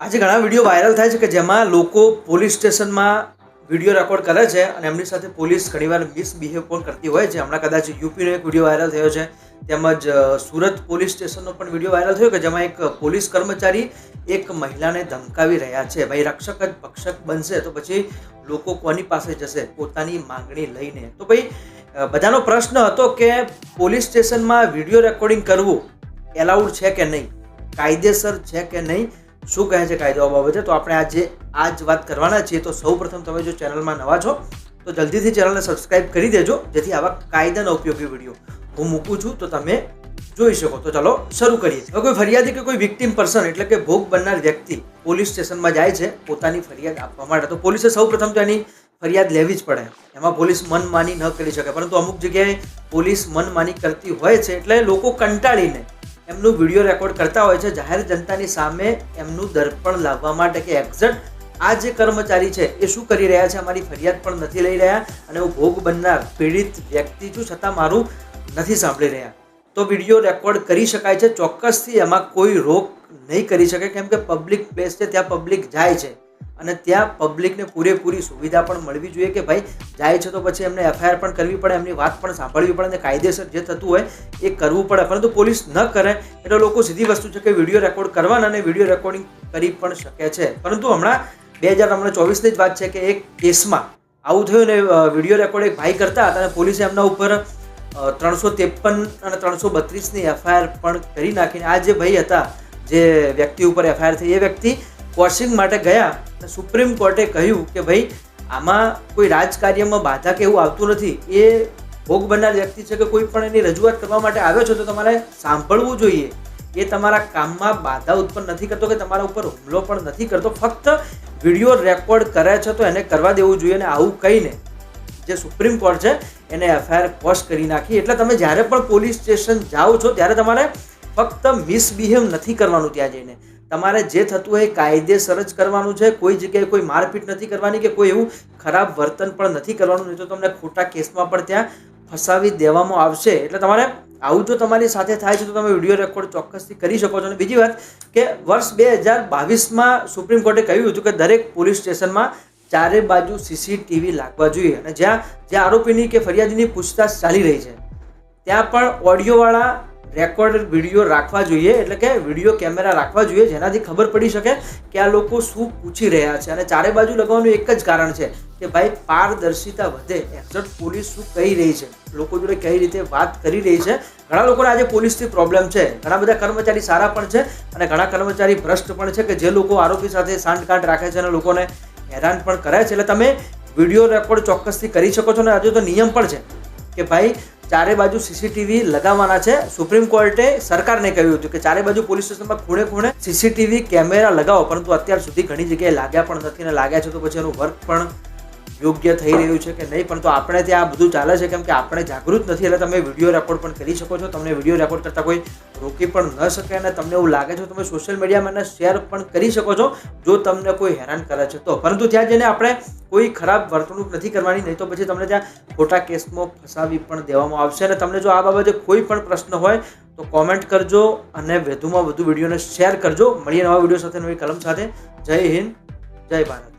આજે ઘણા video viral થાય છે કે જેમાં લોકો પોલીસ સ્ટેશનમાં વીડિયો રેકોર્ડ કરે છે અને એમની સાથે પોલીસ ઘણીવાર મિસબિહેવ પણ કરતી હોય છે. હમણાં કદાચ યુપીનો એક વીડિયો વાયરલ થયો છે. તેમજ સુરત પોલીસ સ્ટેશનનો પણ વીડિયો વાયરલ થયો કે જેમાં એક પોલીસ કર્મચારી એક મહિલાને ધમકાવી રહ્યા છે. ભાઈ, રક્ષક જ ભક્ષક બનશે તો પછી લોકો કોની પાસે જશે? પોતાની માંગણી લઈને. તો ભાઈ બધાનો પ્રશ્ન હતો કે પોલીસ સ્ટેશનમાં વીડિયો રેકોર્ડિંગ કરવું એલાઉડ છે કે નહીં? કાયદેસર છે કે નહીં? શું કહે છે કાયદો બાબતે? તો આપણે આજે આ જ વાત કરવાના છીએ. તો સૌ પ્રથમ તમે જો ચેનલમાં નવા છો, તો જલ્દીથી ચેનલને સબસ્ક્રાઇબ કરી દેજો, જેથી આવા કાયદાના ઉપયોગી વીડિયો હું મૂકું છું. તો તમે જોઈ શકો. તો ચાલો શરૂ કરીએ. હવે કોઈ ફરિયાદી કે કોઈ વિક્ટિમ પર્સન એટલે કે ભોગ બનનાર વ્યક્તિ પોલીસ સ્ટેશનમાં જાય છે, પોતાની ફરિયાદ આપવા માટે. તો પોલીસે સૌ પ્રથમ તો એની ફરિયાદ લેવી જ પડે. એમાં પોલીસ મનમાની ન કરી શકે. પરંતુ અમુક જગ્યાએ પોલીસ મનમાની કરતી હોય છે, એટલે લોકો કંટાળીને એમનું વીડિયો રેકોર્ડ કરતા હોય છે, જાહેર જનતાની સામે એમનું દર્પણ લાવવા માટે કે એક્ઝેક્ટ આ જે કર્મચારી છે, એ શું કરી રહ્યા છે, અમારી ફરિયાદ પણ નથી લઈ રહ્યા અને હું ભોગ બનનાર પીડિત વ્યક્તિ છું, છતાં મારું નથી સાંભળી રહ્યા. તો વીડિયો રેકોર્ડ કરી શકાય છે, ચોક્કસથી એમાં કોઈ રોક નહીં કરી શકે, કેમ કે પબ્લિક પ્લેસ છે ત્યાં પબ્લિક જાય છે. અને ત્યાં પબ્લિકને પૂરેપૂરી સુવિધા પણ મળવી જોઈએ કે ભાઈ, જાય છે તો પછી એમને એફઆઈઆર પણ કરવી પડે, એમની વાત પણ સાંભળવી પડે અને કાયદેસર જે થતું હોય એ કરવું પડે. પરંતુ પોલીસ ન કરે એટલે લોકો સીધી વસ્તુ છે કે વીડિયો રેકોર્ડ કરવાના અને વીડિયો રેકોર્ડિંગ કરી પણ શકે છે. પરંતુ હમણાં બે હજાર હમણાં ચોવીસની જ વાત છે કે એક કેસમાં આવું થયું ને વીડિયો રેકોર્ડ એક ભાઈ કરતા હતા અને પોલીસે એમના ઉપર ત્રણસો ત્રેપન અને ત્રણસો બત્રીસની એફઆઈઆર પણ કરી નાખીને આ જે ભાઈ હતા, જે વ્યક્તિ ઉપર એફઆઈઆર થઈ, એ વ્યક્તિ વોશિંગ માટે ગયા સુપ્રીમ કોર્ટે કહ્યું કે ભાઈ, આમાં કોઈ રાજકાર્યમાં બાધા કે એવું આવતું નથી. એ ભોગ બનનાર વ્યક્તિ છે કે કોઈ પણ એની રજૂઆત કરવા માટે આવ્યો છો તો તમારે સાંભળવું જોઈએ. એ તમારા કામમાં બાધા ઉત્પન્ન નથી કરતો કે તમારા ઉપર હુમલો પણ નથી કરતો. ફક્ત વીડિયો રેકોર્ડ કરે છે તો એને કરવા દેવું જોઈએ અને આવું કહીને જે સુપ્રીમ કોર્ટ છે, એને એફઆઈઆર પોસ્ટ કરી નાખી. એટલે તમે જ્યારે પણ પોલીસ સ્ટેશન જાઓ છો, ત્યારે તમારે ફક્ત મિસબિહેવ નથી કરવાનું ત્યાં જઈને. તમારે જે થતું હોય કાયદેસર જ કરવાનું છે. કોઈ જગ્યાએ કોઈ મારપીટ નથી કરવાની કે કોઈ એવું ખરાબ વર્તન પણ નથી કરવાનું. નહીં તો તમને ખોટા કેસમાં પણ ત્યાં ફસાવી દેવામાં આવશે. એટલે તમારે આવું જો તમારી સાથે થાય છે તો તમે વીડિયો રેકોર્ડ ચોક્કસથી કરી શકો છો. અને બીજી વાત કે વર્ષ બે હજાર બાવીસમાં સુપ્રીમ કોર્ટે કહ્યું હતું કે દરેક પોલીસ સ્ટેશનમાં ચારે બાજુ સીસીટીવી લાગવા જોઈએ. અને જ્યાં જ્યાં આરોપીની કે ફરિયાદીની પૂછતાછ ચાલી રહી છે, ત્યાં પણ ઓડિયોવાળા રેકોર્ડ વીડિયો રાખવા જોઈએ, એટલે કે વીડિયો કેમેરા રાખવા જોઈએ, જેનાથી ખબર પડી શકે કે આ લોકો શું પૂછી રહ્યા છે. અને ચારે બાજુ લગાવવાનું એક જ કારણ છે કે ભાઈ પારદર્શિતા વધે. એક્ઝેક્ટ પોલીસ શું કહી રહી છે? લોકો જોડે કઈ રીતે વાત કરી રહી છે? ઘણા લોકોને આજે પોલીસથી પ્રોબ્લેમ છે. ઘણા બધા કર્મચારી સારા પણ છે અને ઘણા કર્મચારી ભ્રષ્ટ પણ છે કે જે લોકો આરોપી સાથે સાંઠગાંઠ રાખે છે અને લોકોને હેરાન પણ કરે છે. એટલે તમે વીડિયો રેકોર્ડ ચોક્કસથી કરી શકો છો અને આજે તો નિયમ પણ છે કે ભાઈ ચારે બાજુ સીસીટીવી લગાવવાના છે. સુપ્રીમ કોર્ટે સરકારને કહ્યું હતું કે ચારે બાજુ પોલીસ સ્ટેશનમાં ખૂણે ખૂણે સીસીટીવી કેમેરા લગાવો, પરંતુ અત્યાર સુધી ઘણી જગ્યાએ લાગ્યા પણ નથી અને લાગ્યા છે તો પછી એનું વર્ક પણ યોગ્ય થઈ રહ્યું છે કે નહીં, પરંતુ આપણે ત્યાં બધું ચાલે છે, કેમ કે આપણે જાગૃત નથી, એટલે તમે વીડિયો રેકોર્ડ પણ કરી શકો છો. તમને વીડિયો રેકોર્ડ કરતાં કોઈ રોકી પણ ન શકે અને તમને એવું લાગે છે તમે સોશિયલ મીડિયામાં શેર પણ કરી શકો છો, જો તમને કોઈ હેરાન કરે છે. તો પરંતુ ત્યાં જઈને આપણે કોઈ ખરાબ વર્તણૂક નથી કરવાની, નહીં તો પછી તમને ત્યાં ખોટા કેસમાં ફસાવી પણ દેવામાં આવશે. અને તમને જો આ બાબતે કોઈ પણ પ્રશ્ન હોય, તો કોમેન્ટ કરજો અને વધુમાં વધુ વિડીયોને શેર કરજો. મળીએ નવા વીડિયો સાથે, નવી કલમ સાથે. જય હિન્દ, જય ભારત.